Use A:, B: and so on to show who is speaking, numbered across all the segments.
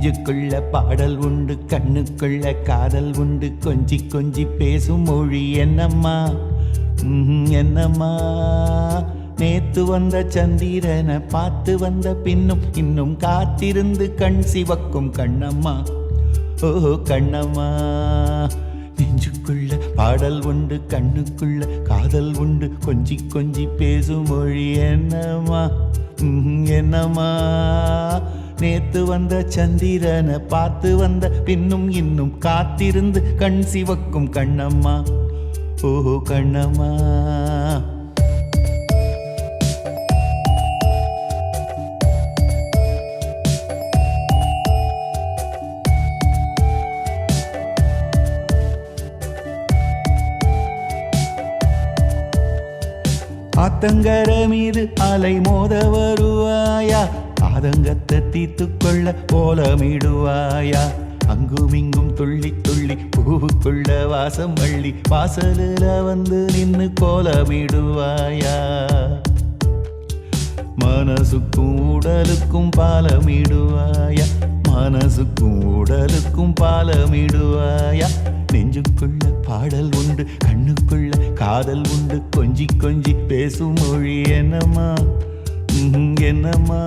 A: நெஞ்சுக்குள்ள பாடல் உண்டு கண்ணுக்குள்ள காதல் உண்டு. கொஞ்சி கொஞ்சி பேசும் மொழி என்னம்மா? என்னம்மா? நேத்து வந்த சந்திரனை பார்த்து வந்த பின்னும் இன்னும் காத்திருந்து கண் சிவக்கும் கண்ணம்மா. ஓ கண்ணம்மா. நெஞ்சுக்குள்ள பாடல் உண்டு கண்ணுக்குள்ள காதல் உண்டு. கொஞ்சி கொஞ்சி பேசும் மொழி என்னம்மா? என்னம்மா? நேத்து வந்த சந்திரனை பார்த்து வந்த பின்னும் இன்னும் காத்திருந்து கண் சிவக்கும் கண்ணம்மா. ஓ கண்ணம்மா. ஆத்தங்கர மீது அலை மோத வருவாயா? ஆதங்கத்தை தீர்த்து கொள்ள கோலமிடுவாயா அங்கும் துள்ளி துள்ளி பூவுக்குள்ள வாசம் வள்ளி வாசலில் வந்து நின்று கோலமிடுவாயா? மனசுக்கும் உடலுக்கும் பாலமிடுவாயா? மனசுக்கும் உடலுக்கும் பாலமிடுவாயா? நெஞ்சுக்குள்ள பாடல் உண்டு கண்ணுக்குள்ள காதல் உண்டு கொஞ்சி கொஞ்சி பேசும் மொழி என்னம்மா? என்னம்மா?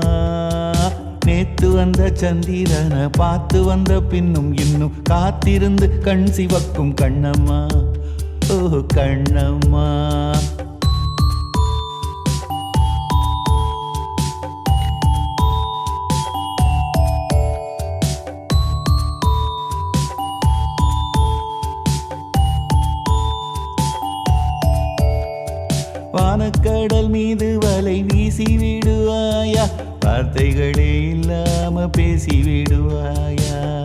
A: நேத்து வந்த சந்திரனை பார்த்து வந்த பின்னும் இன்னும் காத்திருந்து கண் சிவக்கும் கண்ணம்மா. ஓ கண்ணம்மா. வானக்கடல் மீது வலை வீசி விடுவாயா? வார்த்தைகளே இல்லாம பேசி விடுவாயா?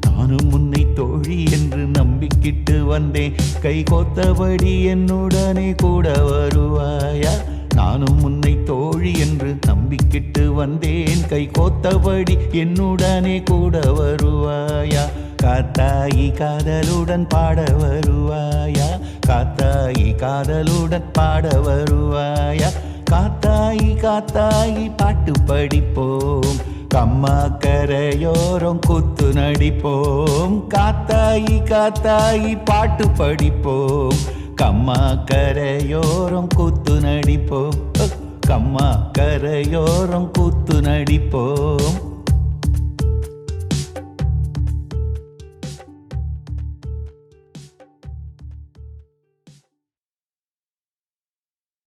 A: நானும் உன்னை தோழி என்று நம்பிக்கிட்டு வந்தேன். கை கோத்தபடி என்னுடனே கூட வருவாயா? நானும் உன்னை தோழி என்று நம்பிக்கிட்டு வந்தேன். கை கோத்தபடி என்னுடனே கூட வருவாயா? காத்தாயி காதலுடன் பாட வருவாயா? காத்தாயி காதலுடன் பாட வருவாயா? காத்தாயி காத்தாயி பாட்டு படிப்போம். கம்மா கரையோரம் குத்து நடிப்போம். காத்தாயி காத்தாயி பாட்டு படிப்போம். கம்மா கரையோரம் குத்து நடிப்போம். கம்மா கரையோரம் குத்து நடிப்போம்.